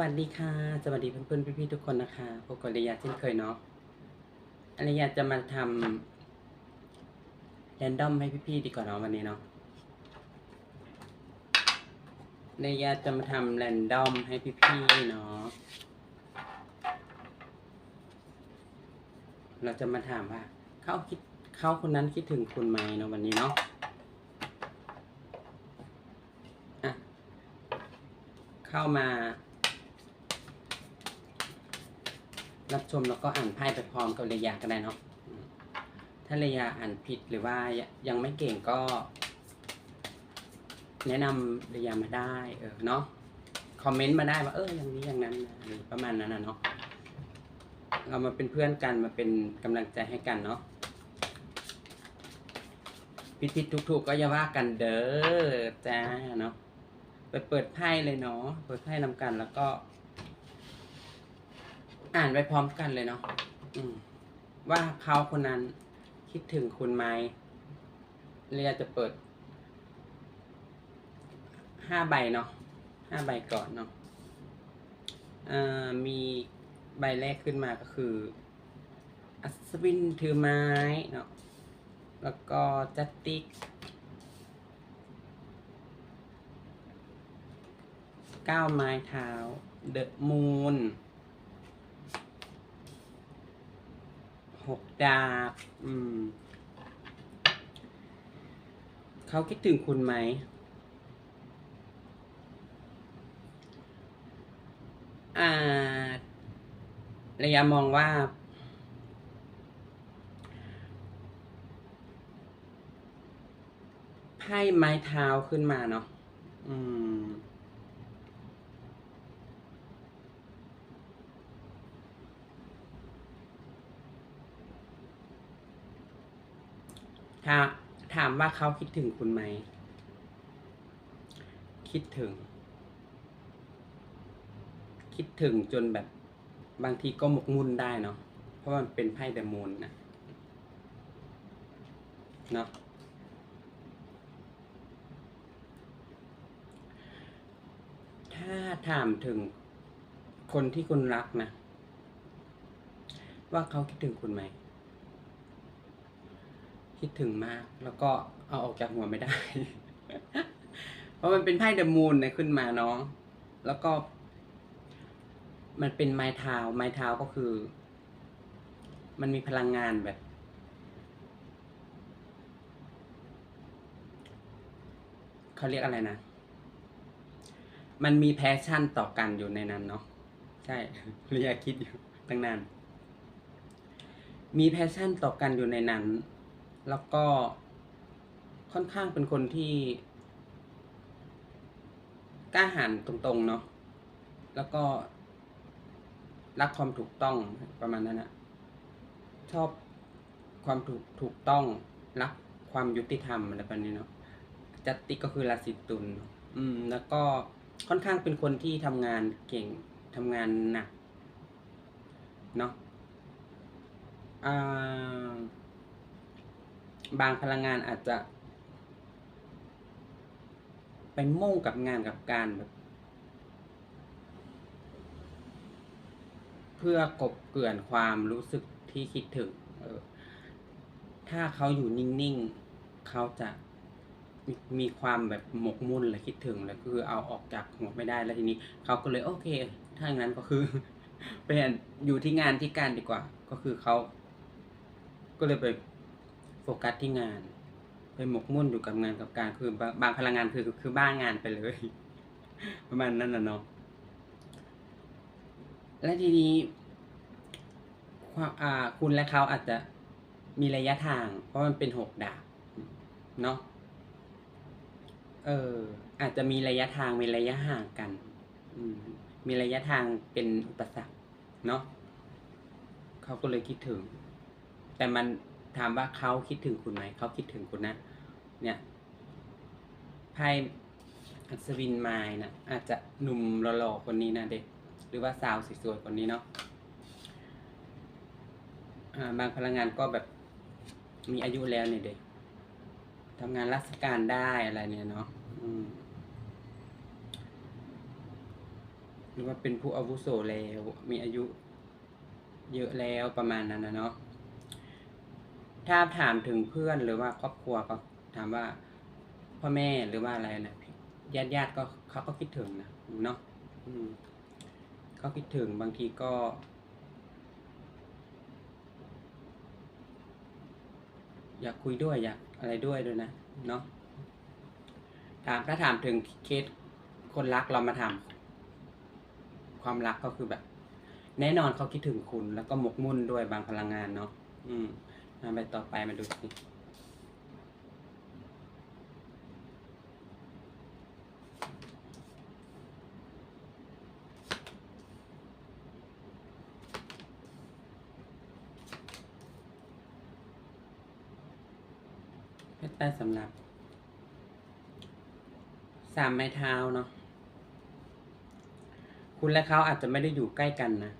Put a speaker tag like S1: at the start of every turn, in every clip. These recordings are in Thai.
S1: วัสดีค่ะ สวัสดีเพื่อนๆพี่ๆทุกคนนะคะพบกับเรียาเช่นเคยเนาะอริยาจะมาทำแรนดอมให้พี่ๆดีกว่าเนาะวันนี้เนาะเรียาจะมาทำแรนดอมให้พี่ๆเนาะเราจะมาถามว่าเขาคิดเขาคนนั้นคิดถึงคุณไหมเนาะวันนี้เนาะอะเข้ามา รับชมแล้วก็อ่านไพ่ไปพร้อมกับเรยาก็ได้เนาะถ้าเรยาอ่านผิดหรือว่ายังไม่เก่งก็ แนะนำเรยามาได้ เออเนาะคอมเมนต์มาได้ว่าเอออย่างนี้อย่างนั้นหรือประมาณนั้นนะเนาะเรามาเป็นเพื่อนกันมาเป็นกำลังใจให้กันเนาะผิดผิดถูกถูกๆก็อย่าว่ากันเด้อจ้าเนาะไปเปิดไพ่เลยเนาะเปิดไพ่นำกันแล้วก็ อ่านไปพร้อมกันเลยเนาะอืม ว่าเขาคนนั้นคิดถึงคุณไหมเรียจะเปิดห้าใบเนาะห้าใบก่อนเนาะมีใบแรกขึ้นมาก็คือ อัศวินถือไม้เนาะแล้วก็จัตติกก้าวไม้เท้า เดอะมูน หกดาบ อืม เขาคิดถึงคุณไหม อ่า ระยะมองว่า ไพ่ไม้เท้าขึ้นมาเนาะ อืม ถ้าถามว่าเขาคิดถึงคุณไหม คิดถึง คิดถึงจนแบบบางทีก็หมกมุ่นได้เนาะ เพราะมันเป็นไพ่เดอะมูนนะเนาะถ้าถามถึงคนที่คุณรักนะ ว่าเขาคิดถึงคุณไหม คิดถึงมาก แล้วก็เอาออกจากหัวไม่ได้ เพราะมันเป็นไพ่เดอะมูนนี่ยขึ้นมาเนาะแล้วก็ มันเป็นไม้เท้าไม้เท้าก็คือ มันมีพลังงานแบบ เขาเรียกอะไรนะ มันมีแพชชั่นต่อกันอยู่ในนั้นเนาะใช่เรียกคิดอยู่ตั้งนานมีแพชชั่นต่อกันอยู่ในนั้น แล้วก็ค่อนข้างเป็นคนที่กล้าหาญตรงๆเนาะแล้วก็รักความถูกต้องประมาณนั้นนะชอบความถูกถูกต้องรักความยุติธรรมอะไรแบบนี้เนาะจัตติก็คือราศีตุลอะอืม แล้วก็ค่อนข้างเป็นคนที่ทำงานเก่งทำงานหนักเนาะอ่า บางพลังงานอาจจะ ไปมุ่งกับงานกับการแบบเพื่อกบเกลื่อนความรู้สึกที่คิดถึงเออถ้าเขาอยู่นิ่งๆ เขาจะมีมีความแบบหมกมุ่นและคิดถึงแล้วคือเอาออกจากหัวไม่ได้แล้วทีนี้ เขาก็เลยโอเค ถ้าอย่างนั้นก็คือเป็นอยู่ที่งานที่การดีกว่า ก็คือเขาก็เลยไป โฟกัสที่งานไปหมกมุ่นอยู่กับงานกับการคือบางพลังงานคือคือบ้างานไปเลย ประมาณนั้นนะเนาะและทีนี้ความอ่าคุณและเขาอาจจะมีระยะทาง เพราะมันเป็นหกดาบเนาะเอออาจจะมีระยะทางมีระยะห่างกันอืมมีระยะทางเป็นอุปสรรคเนาะเขาก็เลยคิดถึง แต่มัน ถามว่าเขาคิดถึงคุณไหม เขาคิดถึงคุณนะ เนี่ยไพ่อัศวินไม้นะอาจจะหนุ่มหล่อๆคนนี้นะเด็ก หรือว่าสาวสวยๆคนนี้เนาะบางพลังงานก็แบบมีอายุแล้วเนี่ยเด็กทำงานราชการได้อะไรเนี่ยเนาะหรือว่าเป็นผู้อาวุโสแล้ว มีอายุเยอะแล้วประมาณนั้นนะเนาะ ถ้าถามถึงเพื่อนหรือว่าครอบครัวก็ถามว่าพ่อแม่หรือว่าอะไรนะญาติญาติก็เขาก็คิดถึงนะเนาะเขาคิดถึงบางทีก็ อยากคุยด้วยอยากอะไรด้วยด้วยนะเนาะถามถ้าถามถึงเคสคนรักเรามาถามความรักก็คือแบบ แน่นอนเขาคิดถึงคุณ แล้วก็หมกมุ่นด้วยบางพลังงานเนาะอืม มาไปต่อไปมาดูสิเพชรใต้สำหรับสามไม้เท้าเนาะคุณและเขาอาจจะไม่ได้อยู่ใกล้กันนะ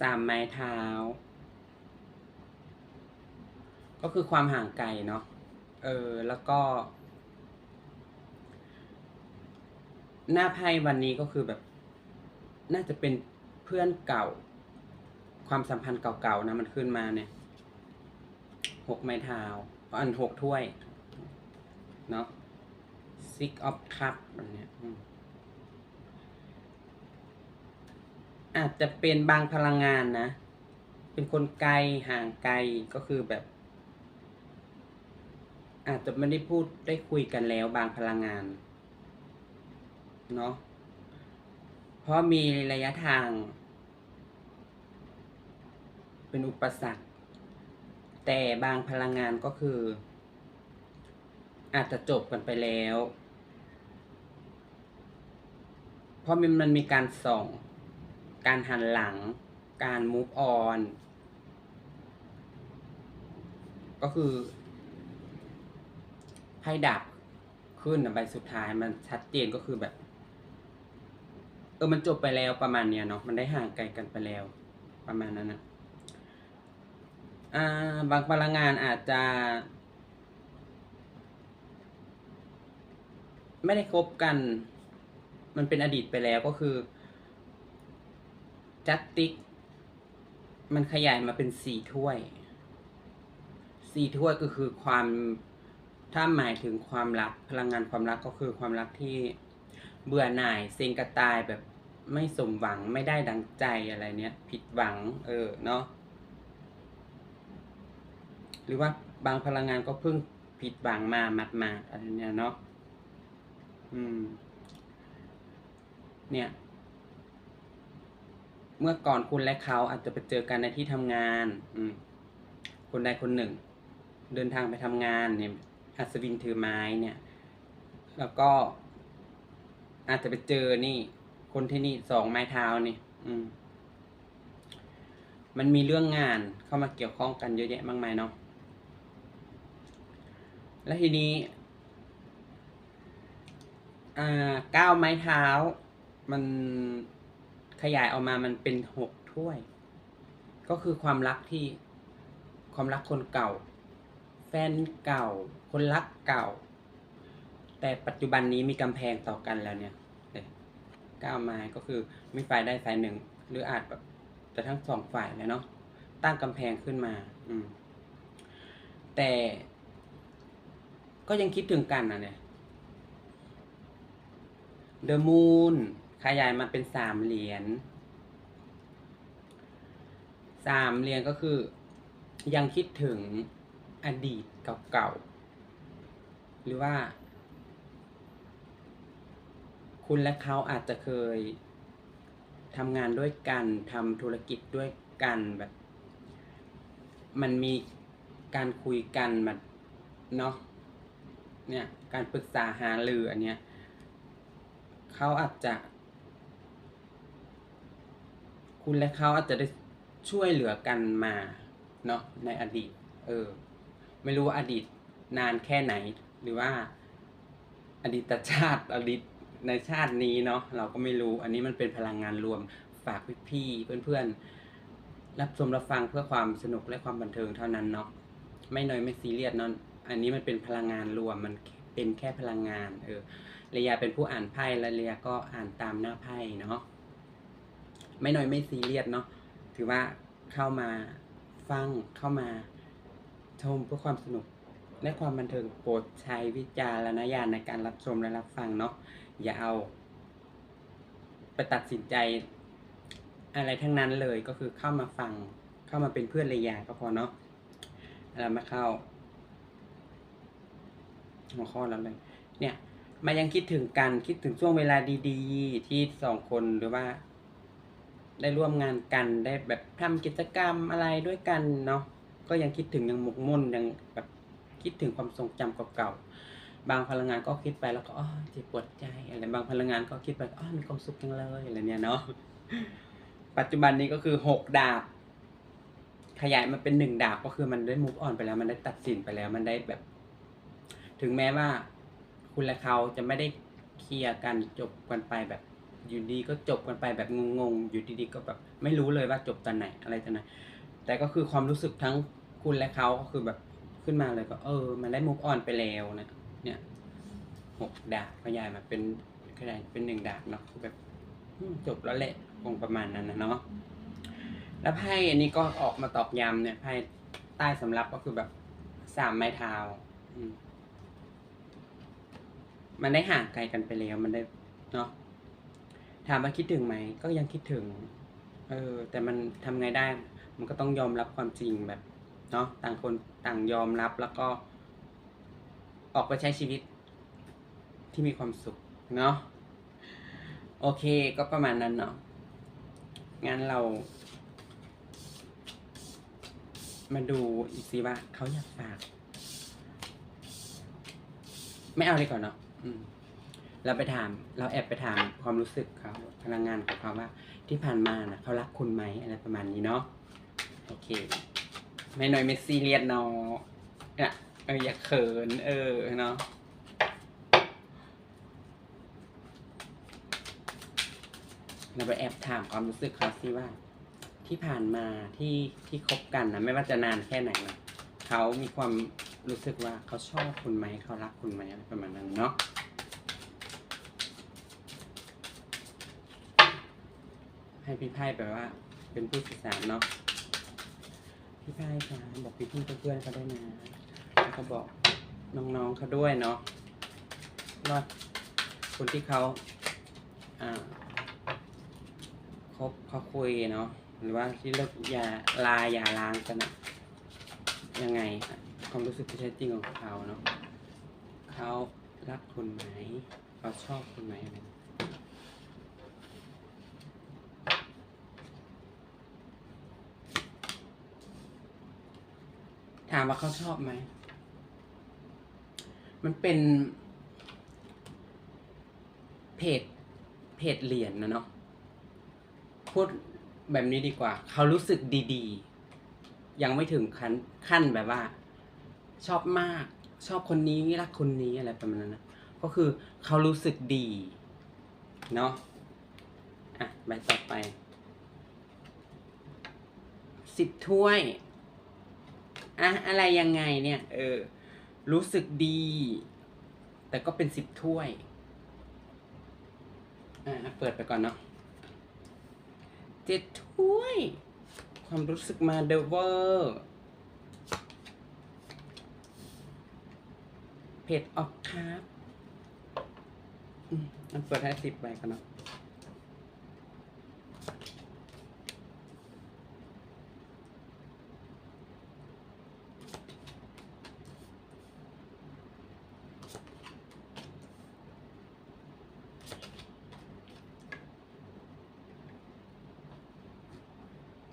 S1: สามไม้เท้า ก็คือความห่างไกลเนาะเออแล้วก็ หน้าไพ่วันนี้ก็คือแบบ น่าจะเป็นเพื่อนเก่า ความสัมพันธ์เก่าๆนะมันขึ้นมาเนี่ยหกไม้เท้าอันหกถ้วย เนาะ six of cup แบบเนี้ยอาจจะเป็นบางพลังงานนะ เป็นคนไกลห่างไกลก็คือแบบ อาจจะไม่ได้พูดได้คุยกันแล้วบางพลังงานเนาะเพราะมีระยะทาง เป็นอุปสรรค แต่บางพลังงานก็คือ อาจจะจบกันไปแล้ว เพราะมันมันมีการส่อง การหันหลัง การ move on ก็คือ ไพ่ดับขึ้นใบสุดท้ายมันชัดเจนก็คือแบบ เออมันจบไปแล้วประมาณเนี้ยเนาะมันได้ห่างไกลกันไปแล้ว ประมาณนั้นนะอ่าบางพลังงานอาจจะ ไม่ได้คบกัน มันเป็นอดีตไปแล้วก็คือจัตติกมันขยายมาเป็นสี่ถ้วยสี่ถ้วยก็คือความ ถ้าหมายถึงความรักพลังงานความรักก็คือความรักที่เบื่อหน่ายซ็งกระตายแบบไม่สมหวังไม่ได้ดังใจอะไรเนี้ยผิดหวัง เออเนาะหรือว่าบางพลังงานก็เพิ่งผิดหวังมาหมัดมาดๆอะไรเนี้ยเนาะอืม เนี่ยเมื่อก่อนคุณและเขาอาจจะไปเจอกันในที่ทำงาน อืมคนใดคนหนึ่ง เดินทางไปทำงานเนี่ย อัศวินถือไม้เนี่ย แล้วก็ อาจจะไปเจอนี่ คนที่นี่สองไม้เท้านี่ อืม มันมีเรื่องงานเข้ามาเกี่ยวข้องกันเยอะแยะมากมายเนาะแล้วทีนี้อ่าเก้าไม้เท้า มันขยายออกมามันเป็นหกถ้วย ก็คือความรักที่ความรักคนเก่า แฟนเก่า คนรักเก่า แต่ปัจจุบันนี้มีกำแพงต่อกันแล้วเนี่ยก้าไม้ก็คือมีฝ่ายใดฝ่ายหนึ่ง หรืออาจแบบจะทั้งสองฝ่ายเลยเนาะตั้งกำแพงขึ้นมา อืม แต่ ก็ยังคิดถึงกันนะเนี่ยเดอะมูนขยายมาเป็นสามเหรียญสามเหรียญก็คือ ยังคิดถึง อดีตเก่าๆ หรือว่า คุณและเขาอาจจะเคยทำงานด้วยกันทำธุรกิจด้วยกันแบบ มันมีการคุยกันแบบเนาะเนี่ยการปรึกษาหารืออันเนี้ยเขาอาจจะ คุณและเขาอาจจะได้ช่วยเหลือกันมาเนาะในอดีต เออ ไม่รู้ว่าอดีตนานแค่ไหน หรือว่าอดีตชาติอดีตในชาตินี้เนาะเราก็ไม่รู้ อันนี้มันเป็นพลังงานรวมฝากพี่ๆเพื่อนๆ รับชมรับฟังเพื่อความสนุกและความบันเทิงเท่านั้นเนาะไม่น้อยไม่ซีเรียสเนาะอันนี้มันเป็นพลังงานรวมมันเป็นแค่พลังงาน เออเรียเป็นผู้อ่านไพ่และเรียก็อ่านตามหน้าไพ่เนาะไม่น้อยไม่ซีเรียสเนาะถือว่าเข้ามาฟังเข้ามา ชมเพื่อความสนุกและความบันเทิงโปรดใช้วิจารณญาณในการรับชมและรับฟังเนาะอย่าเอา ไปตัดสินใจ อะไรทั้งนั้นเลยก็คือเข้ามาฟัง เข้ามาเป็นเพื่อนระยาก็พอเนาะแล้วมาเข้า หัวข้อแล้วเลยเนี่ยมายังคิดถึงกันคิดถึงช่วงเวลาดีๆ ที่สองคนหรือว่า ได้ร่วมงานกันได้แบบทำกิจกรรมอะไรด้วยกันเนาะ ก็ยังคิดถึงยังหมกมุ่นยังแบบคิดถึงความทรงจำเก่าๆบางพลังงานก็คิดไปแล้วก็อ๋อเจ็บปวดใจอะไรบางพลังงานก็คิดไปอ๋อมีความสุขจังเลยอะไรเนี่ยเนาะปัจจุบันนี้ก็คือหกดาบ ขยายมาเป็นหนึ่งดาบก็คือมันได้มุกอ่อนไปแล้ว มันได้ตัดสินไปแล้วมันได้แบบ ถึงแม้ว่า คุณและเขาจะไม่ได้เคลียร์กันจบกันไปแบบอยู่ดีก็จบกันไปแบบงงๆ อยู่ดีๆก็แบบไม่รู้เลยว่าจบตอนไหนอะไรตอนไหน แต่ก็คือความรู้สึกทั้ง คุณและเขาก็คือแบบขึ้นมาเลยก็เออ มันได้มุกอ่อนไปแล้วนะ เนี่ยหกดาบขยายมาเป็นขยายเป็นหนึ่งดาบเนาะคือแบบจบแล้วแหละคงประมาณนั้นนะเนาะแล้วไพ่อันนี้ก็ออกมาตอกย้ำเนี่ยไพ่ใต้สำรับก็คือแบบสามไม้เท้าอืมมันได้ห่างไกลกันไปแล้ว มันได้เนาะถามว่าคิดถึงไหมก็ยังคิดถึง เออ แต่มันทำไงได้ มันก็ต้องยอมรับความจริงแบบ เนาะต่างคนต่างยอมรับแล้วก็ ออกไปใช้ชีวิตที่มีความสุขเนาะโอเคก็ประมาณนั้นเนาะงั้นเรา มาดูอีกสิว่าเขาอยากฝาก ไม่เอาดีกว่าเนาะเราไปถาม เราแอบไปถามความรู้สึกเขาพลังงานของเขาว่า ที่ผ่านมานะเขารักคุณไหมอะไรประมาณนี้เนาะโอเค ไม่น้อยไม่ซีเรียสเนาะเนี่ยเอออย่าเขิน เออเนาะเราไปแอบถามความรู้สึกเขาสิว่า ที่ผ่านมาที่ที่คบกันนะไม่ว่าจะนานแค่ไหนนะเขามีความรู้สึกว่าเขาชอบคุณไหมเขารักคุณไหมอะไรประมาณนั้นเนาะให้พี่ไพ่แปลว่า เป็นผู้สื่อสารเนาะ พี่ไพ่คะบอกพี่พี่เพื่อนๆเขาด้วยนะแล้วก็บอกน้องๆเขาด้วยเนาะว่าคนที่เขาอ่าคบเขาคุยเนาะหรือว่าที่เลิกยาลาอย่าล้างกันอะยังไงความรู้สึกที่แท้จริงของเขาเนาะเขารักคุณไหมเขาชอบคุณไหมอะไรามว่าเขาชอบไหม มันเป็นเพจเพจเหรียญนะเนาะพูดแบบนี้ดีกว่า เขารู้สึกดีๆ ยังไม่ถึงขั้นขั้นแบบว่า ชอบมากชอบคนนี้รักคนนี้อะไรประมาณนั้นนะก็คือเขารู้สึกดีเนาะอะใบต่อไปสิบถ้วย อะอะไรยังไงเนี่ย เออ รู้สึกดี แต่ก็เป็นสิบถ้วย อะเปิดไปก่อนเนาะเจ็ดถ้วย ความรู้สึกมาเดเวอร์เผ็ดออกครับอันเปิดให้สิบใบกันเนาะ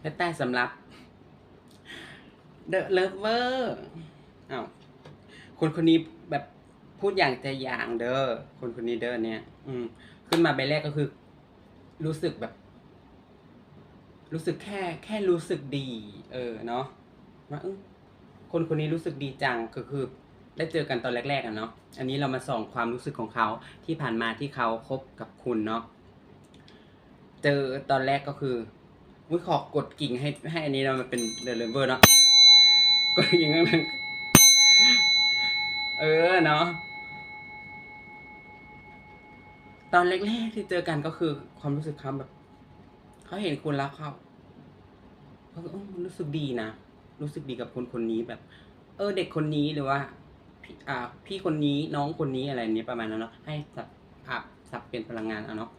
S1: และใต้สำหรับ The Lover อ้าวคนคนนี้แบบพูดอย่างใจอย่างเด้อคนคนนี้เด้อเนี่ย อืม ขึ้นมาใบแรกก็คือ รู้สึกแบบ รู้สึกแค่ แค่รู้สึกดี เออเนาะว่าคนคนนี้รู้สึกดีจังก็คือ ได้เจอกันตอนแรกๆอะเนาะอันนี้เรามาส่องความรู้สึกของเขาที่ผ่านมาที่เขาคบกับคุณเนาะเจอตอนแรกก็คือ วิขอกดกิ่งให้ให้อันนี้เรามาเป็นเดลเวอร์เนาะกดกิ่งข้างนั้นเออเนาะตอนแรกๆที่เจอกันก็คือความรู้สึกเขาแบบเขาเห็นคุณแล้วเขาเขารู้สึกดีนะรู้สึกดีกับคนคนนี้แบบ เออ เด็กคนนี้หรือว่าพี่อ่า พี่คนนี้น้องคนนี้อะไรเนี้ยประมาณนั้นเนาะให้สับอับสับเป็นพลังงานเอาเนาะ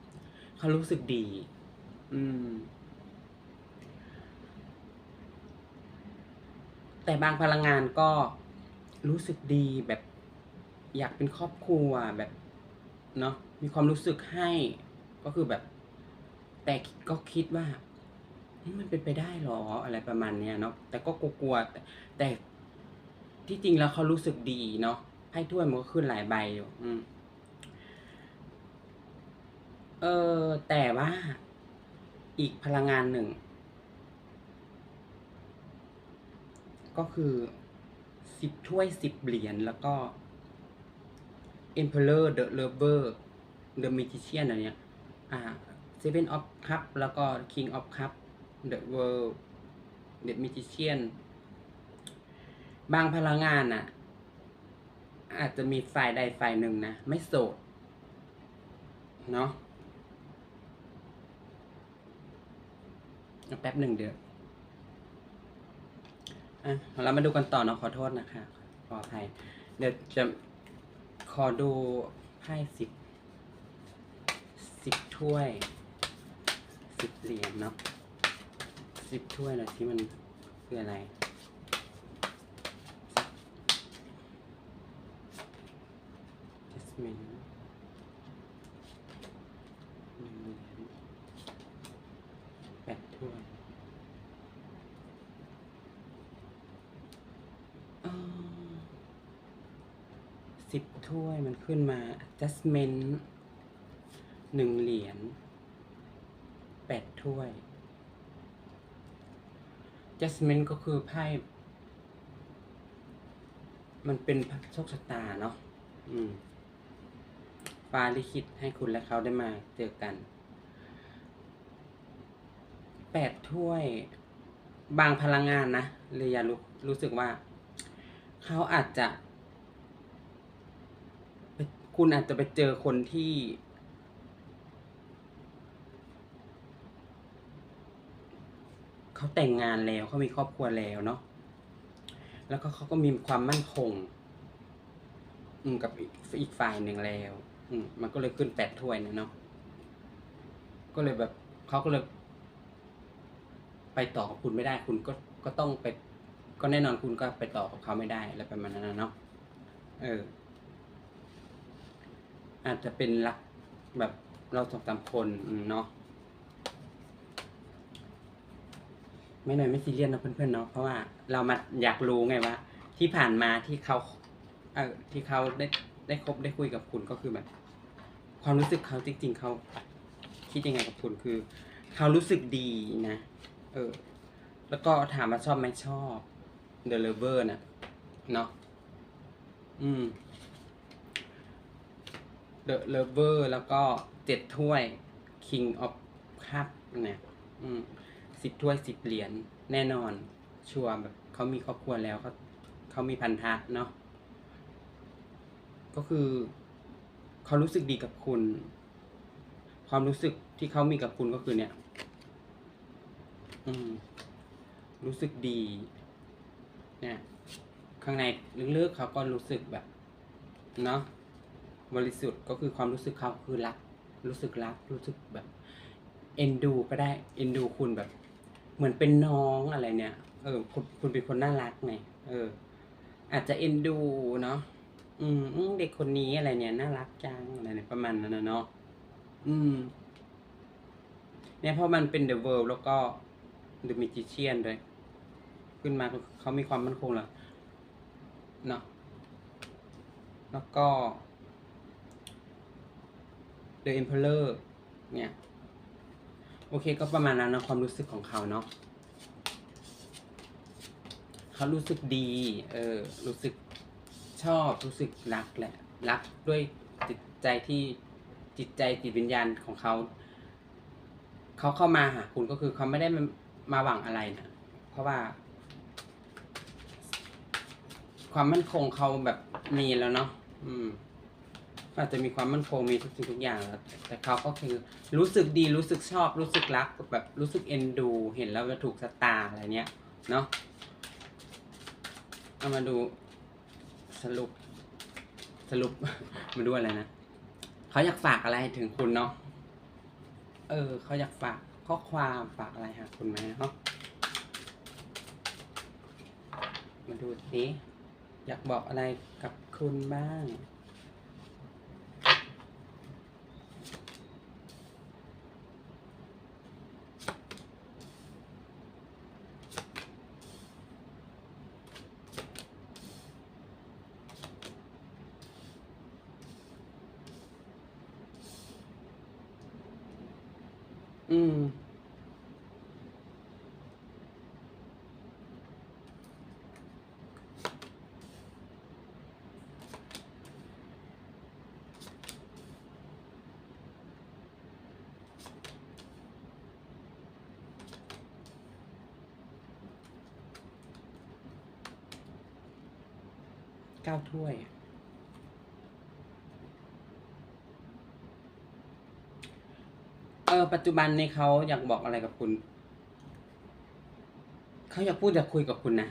S1: เขารู้สึกดี อืม แต่บางพลังงานก็รู้สึกดีแบบอยากเป็นครอบครัวแบบเนาะมีความรู้สึกให้ก็คือแบบ แต่ก็คิดว่ามันเป็นไปได้หรออะไรประมาณเนี้ยเนาะแต่ก็กลัวแต่แต่ที่จริงแล้วเขารู้สึกดีเนาะไพ่ถ้วยมันก็ขึ้นหลายใบอยู่อืมเออแต่ว่าอีกพลังงานหนึ่ง ก็คือสิบถ้วยสิบเหรียญแล้วก็ Emperor the Lover the Magician อันเนี้ย อ่า Seven of Cup แล้วก็ King of Cup the World the Magician บางพลังงานอะ อาจจะมีฝ่ายใดฝ่ายหนึ่งนะ ไม่โสด เนาะแป๊บหนึ่งเดี๋ยว อะเรามาดูกันต่อเนาะขอโทษนะคะขออภัยเดี๋ยวจะขอดูไพ่สิบสิบถ้วยสิบเหรียญเนาะสิบถ้วยหน่อยที่มันคืออะไร Jasmine นึ่งเหรียญแปดถ้วยอ่า สิบถ้วยมันขึ้นมา adjustment หนึ่งเหรียญแปดถ้วย adjustment ก็คือไพ่มันเป็นโชคชะตาเนาะอืมฟ้าลิขิตให้คุณและเขาได้มาเจอกันแปดถ้วย บางพลังงานนะเลยอยารู้รู้สึกว่า เขาอาจจะ คุณอาจจะไปเจอคนที่ เขาแต่งงานแล้วเขามีครอบครัวแล้วเนาะแล้วก็เขาก็มีความมั่นคง อืมกับอีกอีกฝ่ายหนึ่งแล้ว อืมมันก็เลยขึ้นแปดถ้วยนะเนาะก็เลยแบบเขาก็เลย ไปต่อกับคุณไม่ได้ คุณก็ก็ต้องไป ก็แน่นอนคุณก็ไปต่อกับเขาไม่ได้อะไรประมาณนั้นนะเนาะเออ อาจจะเป็นรักแบบเราสองสามคนเนาะไม่หน่อยไม่ซีเรียสนะเพื่อนๆเนาะเพราะว่าเรามาอยากรู้ไงว่า ที่ผ่านมาที่เขาเออที่เขาได้ได้คบได้คุยกับคุณก็คือแบบ ความรู้สึกเขาจริง ๆเขาคิดยังไงกับคุณคือ เขารู้สึกดีนะ เออ แล้วก็ถามว่าชอบไหมชอบ The Lover นะเนาะอืม The Lover แล้วก็เจ็ดถ้วย King of Cup เนี่ยสิบถ้วยสิบเหรียญแน่นอน ชัวร์แบบเขามีครอบครัวแล้วเขาเขามีพันธะเนาะก็คือเขารู้สึกดีกับคุณ ความรู้สึกที่เขามีกับคุณก็คือเนี่ย อืม รู้สึกดี เนี่ย ข้างในลึกๆเขาก็รู้สึกแบบ เนาะ บริสุทธิ์ก็คือความรู้สึกเขาคือรัก รู้สึกรัก รู้สึกแบบ เอ็นดูก็ได้ เอ็นดูคุณแบบ เหมือนเป็นน้องอะไรเนี่ย เออ คุณคุณเป็นคนน่ารักไง เออ อาจจะเอ็นดูเนาะ อืมเด็กคนนี้อะไรเนี่ย น่ารักจังอะไรเนี่ยประมาณนั้นนะเนาะ อืม เนี่ยเพราะมันเป็น The World แล้วก็ The Magician ด้วยขึ้นมาเขามีความมั่นคงแล้วเนาะแล้วก็ The Emperor เนี่ย โอเคก็ประมาณนั้นนะความรู้สึกของเขาเนาะเขารู้สึกดี เออ รู้สึกชอบ รู้สึกรักแหละ รักด้วยจิตใจที่จิตใจจิตวิญญาณของเขา เขาเข้ามาหาคุณก็คือเขาไม่ได้มามาหวังอะไรนะเพราะว่า ความมั่นคงเขาแบบมีแล้วเนาะ อืม อาจจะมีความมั่นคงมีทุกสิ่งทุกอย่างแล้วแต่เขาก็คือรู้สึกดีรู้สึกชอบ รู้สึกรักแบบรู้สึกเอ็นดู เห็นแล้วจะถูกสตาร์อะไรเนี้ยเนาะเอามาดูสรุป สรุป มาดูอะไรนะเขาอยากฝากอะไรถึงคุณเนาะเออเขาอยากฝากข้อความฝากอะไรหาคุณไหมเนาะมาดูสิอยากบอกอะไรกับคุณบ้าง อืมเก้าถ้วย เอ อปัจจุบันนี้เขาอยากบอกอะไรกับคุณ เขาอยากพูดอยากคุยกับคุณนะ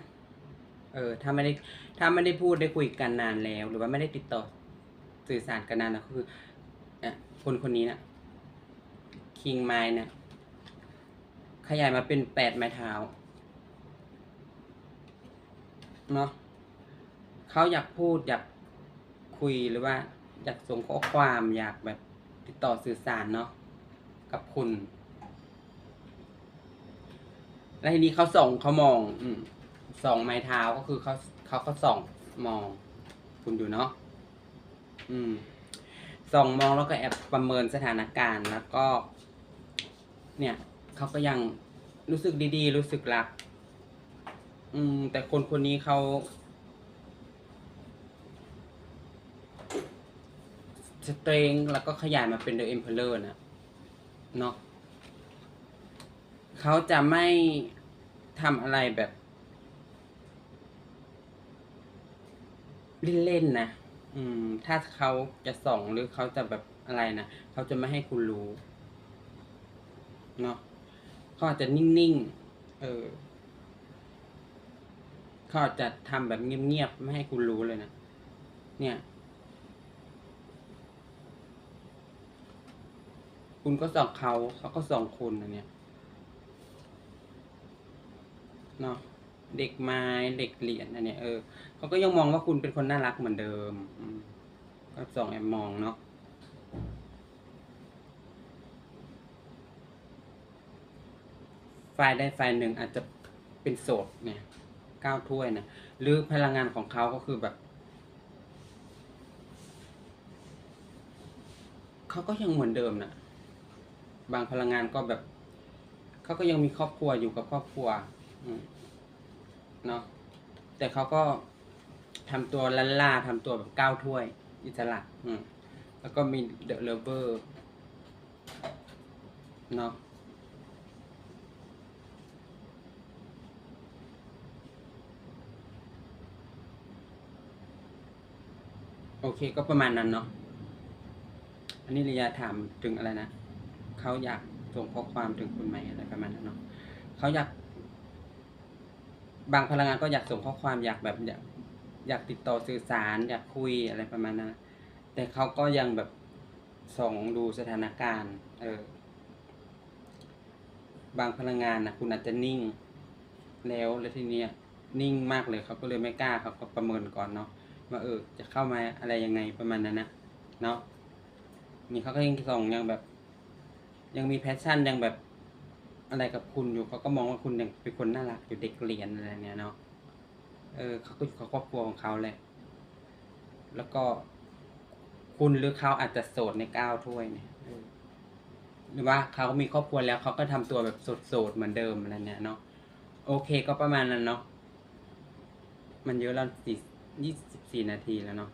S1: เออ ถ้าไม่ได้ถ้าไม่ได้พูดได้คุยกันนานแล้ว หรือว่าไม่ได้ติดต่อสื่อสารกันนานแล้วก็คืออะคนคนนี้นะคิงไม้นะขยายมาเป็นแปดไม้เท้าเนาะเขาอยากพูดอยากคุยหรือว่า อยากส่งข้อความอยากแบบติดต่อสื่อสารเนาะ กับคุณ แล้วทีนี้เขาส่องเขามอง อืมส่องไม้เท้าก็คือเขาเขาก็ส่องมอง คุณอยู่เนาะอืมส่องมองแล้วก็แอบประเมินสถานการณ์แล้วก็ เนี่ยเขาก็ยังรู้สึกดีๆ รู้สึกรัก อืม แต่คนคนนี้เขาสเตรงแล้วก็ขยายมาเป็น The Emperor นะ เนาะเขาจะไม่ทำอะไรแบบ เล่นๆนะอืม ถ้าเขาจะส่องหรือเขาจะแบบอะไรนะเขาจะไม่ให้คุณรู้เนาะเขาอาจจะนิ่งๆ เออเขาอาจจะทำแบบเงียบๆ ไม่ให้คุณรู้เลยนะเนี่ย คุณก็ส่องเขาเขาก็ส่องคุณนะเนี่ยเนาะเด็กไม้เด็กเหรียญอันเนี้ยเออเขาก็ยังมองว่าคุณเป็นคนน่ารักเหมือนเดิมก็ส่องแอบมองเนาะฝ่ายใดฝ่ายหนึ่งอาจจะเป็นโสดเนี่ยเก้าถ้วยนะหรือพลังงานของเขาก็คือแบบเขาก็ยังเหมือนเดิมนะ บางพลังงานก็แบบเขาก็ยังมีครอบครัวอยู่กับครอบครัวเนาะแต่เขาก็ทำตัวลันล่าทำตัวแบบก้าวถ้วย อิสระอืมแล้วก็มีเดอะเลเวอร์เนาะโอเคก็ประมาณนั้นเนาะอันนี้ระยะถามถึงอะไรนะ เขาอยากส่งข้อความถึงคุณไหมอะไรประมาณนั้นเนาะเขาอยาก บางพลังงานก็อยากส่งข้อความอยากแบบอยากอยากติดต่อสื่อสาร อยากคุยอะไรประมาณนั้นแต่เขาก็ยังแบบส่องดูสถานการณ์ เออ บางพลังงานนะคุณอาจจะนิ่ง แล้วแล้วทีเนี้ยนิ่งมากเลยเขาก็เลยไม่กล้าเขาก็ประเมินก่อนเนาะว่าเออ จะเข้ามาอะไรยังไงประมาณนั้นนะเนาะนี่เขาก็ยังส่องยังแบบ ยังมีแพชชั่นยังแบบอะไรกับคุณอยู่เขาก็มองว่าคุณยังเป็นคนน่ารักอยู่เด็กเรียนอะไรเนี้ยเนาะเออเขาก็อยู่กับครอบครัวของเขาแหละแล้วก็คุณหรือเขาอาจจะโสดในก้าวถ้วยเนี่ยหรือว่าเขามีครอบครัวแล้วเขาก็ทำตัวแบบโสดๆเหมือนเดิมอะไรเนี้ยเนาะโอเคก็ประมาณนั้นเนาะมันเยอะแล้วสี่ยี่สิบสี่นาทีแล้วเนาะ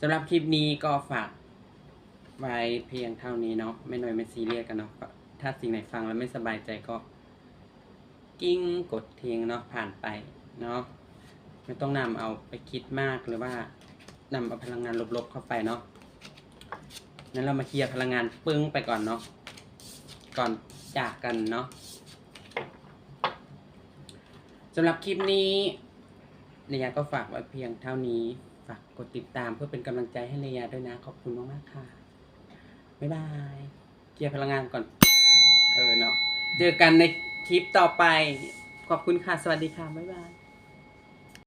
S1: สำหรับคลิปนี้ก็ฝาก ไว้เพียงเท่านี้เนาะไม่น้อยไม่ซีเรียสกันเนาะถ้าสิ่งไหนฟังแล้วไม่สบายใจก็ กิ้งกดทิ้งเนาะผ่านไปเนาะไม่ต้องนำเอาไปคิดมากหรือว่านำเอาพลังงานลบๆเข้าไปเนาะงั้นเรามาเคลียร์พลังงานปึ้งไปก่อนเนาะก่อนจากกันเนาะสำหรับคลิปนี้เรียก็ฝากไว้เพียงเท่านี้ ฝากกดติดตามเพื่อเป็นกำลังใจให้เรียด้วยนะ ขอบคุณมากๆค่ะ บ๊ายบาย เกียร์พลังงานก่อน เออเนาะ เจอกันในคลิปต่อไป ขอบคุณค่ะ สวัสดีค่ะ บ๊ายบาย